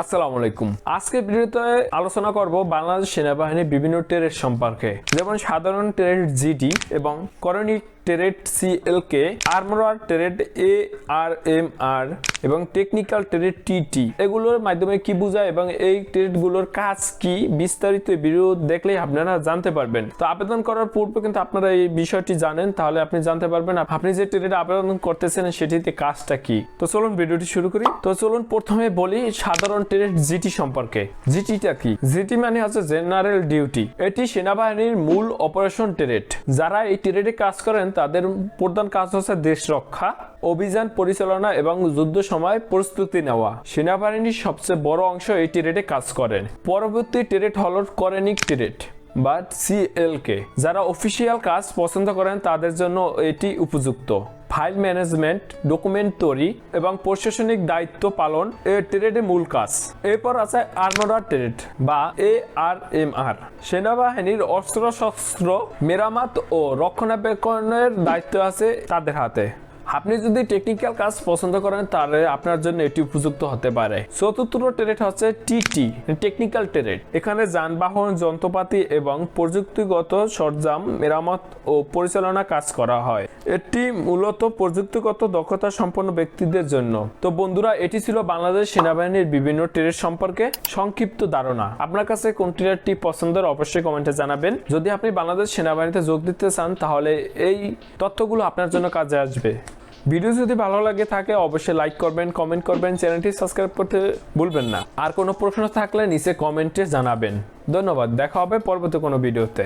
আসসালামু আলাইকুম আজকে ভিডিওতে আলোচনা করব বাংলাদেশ সেনাবাহিনীর বিভিন্ন টেরের সম্পর্কে, যেমন সাধারণ টেরের জিডি এবং করণিক ট্রেড সিএলকে আর্মরার ট্রেড এ আর এম আর এবং টেকনিক্যাল ট্রেড টিটি এগুলোর মাধ্যমে কি বোঝায় এবং এই ট্রেডগুলোর কাজ কি? বিস্তারিত ভিডিও দেখলেই আপনারা জানতে পারবেন। তো আবেদন করার পূর্বে কিন্তু আপনারা এই বিষয়টি জানেন, তাহলে আপনি জানতে পারবেন আপনি যে ট্রেডে আবেদন করতেছেন, সেটিতে কাজটা কি? তো চলুন ভিডিওটি শুরু করি। তো চলুন প্রথমে বলি সাধারণ ট্রেড জিটি সম্পর্কে। জিটিটা কি? জিটি মানে হচ্ছে জেনারেল ডিউটি এটি সেনাবাহিনীর মূল অপারেশন ট্রেড যারা এই ট্রেডে কাজ করেন তাদের প্রধান কাজ হচ্ছে দেশ রক্ষা, অভিযান পরিচালনা এবং যুদ্ধ সময় প্রস্তুতি নেওয়া। সেনাবাহিনীর সবচেয়ে বড় অংশ এই টেরেটে কাজ করেন পরবর্তী টেরেট হল করেনিক ট্রেড বা সিএলকে যারা অফিসিয়াল কাজ পছন্দ করেন, তাদের জন্য এটি উপযুক্ত। ফাইল ম্যানেজমেন্ট ডকুমেন্ট তৈরি এবং প্রশাসনিক দায়িত্ব পালন, এ ট্রেডের মূল কাজ। এরপর আছে আর্মোরার ট্রেড বা এ আর এম আর সেনাবাহিনীর অস্ত্র শস্ত্র মেরামত ও রক্ষণাবেক্ষণের দায়িত্ব আছে তাদের হাতে। আপনি যদি টেকনিক্যাল কাজ পছন্দ করেন, তাহলে আপনার জন্য এটি উপযুক্ত হতে পারে। চতুর্থ ট্রেড হচ্ছে টিটি টেকনিক্যাল ট্রেড এখানে যানবাহন, যন্ত্রপাতি এবং প্রযুক্তিগত সরঞ্জাম মেরামত ও পরিচালনা কাজ করা হয়। এটি মূলত প্রযুক্তিগত দক্ষতা সম্পন্ন ব্যক্তিদের জন্য। তো বন্ধুরা, এটি ছিল বাংলাদেশ সেনাবাহিনীর বিভিন্ন ট্রেড সম্পর্কে সংক্ষিপ্ত ধারণা। আপনার কাছে কোন ট্রেডটি পছন্দের অবশ্যই কমেন্টে জানাবেন। যদি আপনি বাংলাদেশ সেনাবাহিনীতে যোগ দিতে চান, তাহলে এই তথ্যগুলো আপনার জন্য কাজে আসবে। ভিডিও যদি ভালো লাগে থাকে, অবশ্যই লাইক করবেন কমেন্ট করবেন, চ্যানেলটি সাবস্ক্রাইব করতে ভুলবেন না। আর কোনো প্রশ্ন থাকলে নিচে কমেন্টে জানাবেন। ধন্যবাদ, দেখা হবে পরবর্তী কোনো ভিডিওতে।